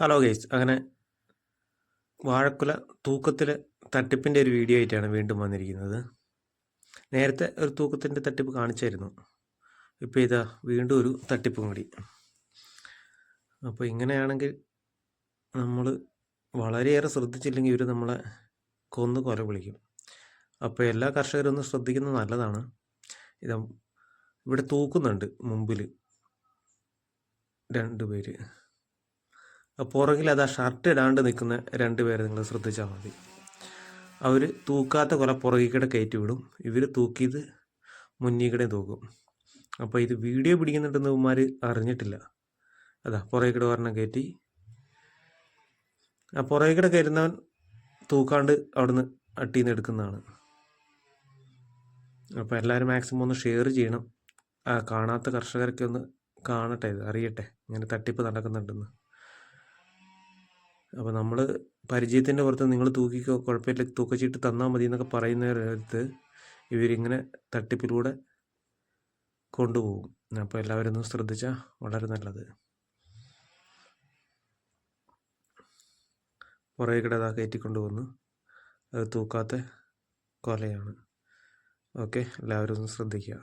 Hello guys അങ്ങനെ വാഴക്കുല തൂക്കത്തിലെ തട്ടിപ്പിന്റെ ഒരു video ആയിട്ടാണ് വീണ്ടും വന്നിരിക്കുന്നത്. നേരത്തെ ഒരു തൂക്കത്തിന്റെ തട്ടിപ്പ് കാണിച്ചായിരുന്നു. ഇപ്പോൾ ഇതാ വീണ്ടും ഒരു തട്ടിപ്പും കൂടി. അപ്പോൾ ഇങ്ങനെയാണെങ്കിൽ നമ്മൾ വളരെയേറെ ശ്രദ്ധിച്ചില്ലെങ്കിൽ ഇവർ നമ്മളെ കൊന്നു കൊല വിളിക്കും. അപ്പോൾ എല്ലാ കർഷകരും ഒന്ന് ശ്രദ്ധിക്കുന്നത് നല്ലതാണ്. ഇതാ ഇവിടെ തൂക്കുന്നുണ്ട് മുമ്പിൽ രണ്ട് പേര്. പുറകിൽ അത് ഷർട്ട് ഇടാണ്ട് നിൽക്കുന്ന രണ്ട് പേരെ നിങ്ങൾ ശ്രദ്ധിച്ചാൽ മതി. അവർ തൂക്കാത്ത കുറെ പുറകിക്കടെ കയറ്റി വിടും. ഇവർ തൂക്കിയത് മുന്നിക്കടെ കൂടെ തൂക്കും. അപ്പോൾ ഇത് വീഡിയോ പിടിക്കുന്നുണ്ടെന്ന് ഇവന്മാർ അറിഞ്ഞിട്ടില്ല. അതാ പുറകിക്കടെ ഒരെണ്ണം കയറ്റി. ആ പുറകിക്കടെ കൂടെ കയറുന്നവൻ തൂക്കാണ്ട് അവിടുന്ന് അട്ടിന്ന് എടുക്കുന്നതാണ്. അപ്പോൾ എല്ലാവരും മാക്സിമം ഒന്ന് ഷെയർ ചെയ്യണം. ആ കാണാത്ത കർഷകരൊക്കെ ഒന്ന് കാണട്ടെ ഇത് അറിയട്ടെ. ഇങ്ങനെ തട്ടിപ്പ് നടക്കുന്നുണ്ടെന്ന്. അപ്പോൾ നമ്മൾ പരിചയത്തിന്റെ പുറത്ത് നിങ്ങൾ തൂക്കിക്കോ കുഴപ്പമില്ല തൂക്കച്ചീട്ട് തന്നാൽ മതി എന്നൊക്കെ പറയുന്നവരടുത്ത് ഇവരിങ്ങനെ തട്ടിപ്പിലൂടെ കൊണ്ടുപോകും. അപ്പോൾ എല്ലാവരും ഒന്ന് ശ്രദ്ധിച്ചാൽ വളരെ നല്ലത്. പുറകെ കിട അതാ കയറ്റിക്കൊണ്ട് വന്നു അത് തൂക്കാത്ത കൊലയാണ്. ഓക്കെ എല്ലാവരും ഒന്ന് ശ്രദ്ധിക്കുക.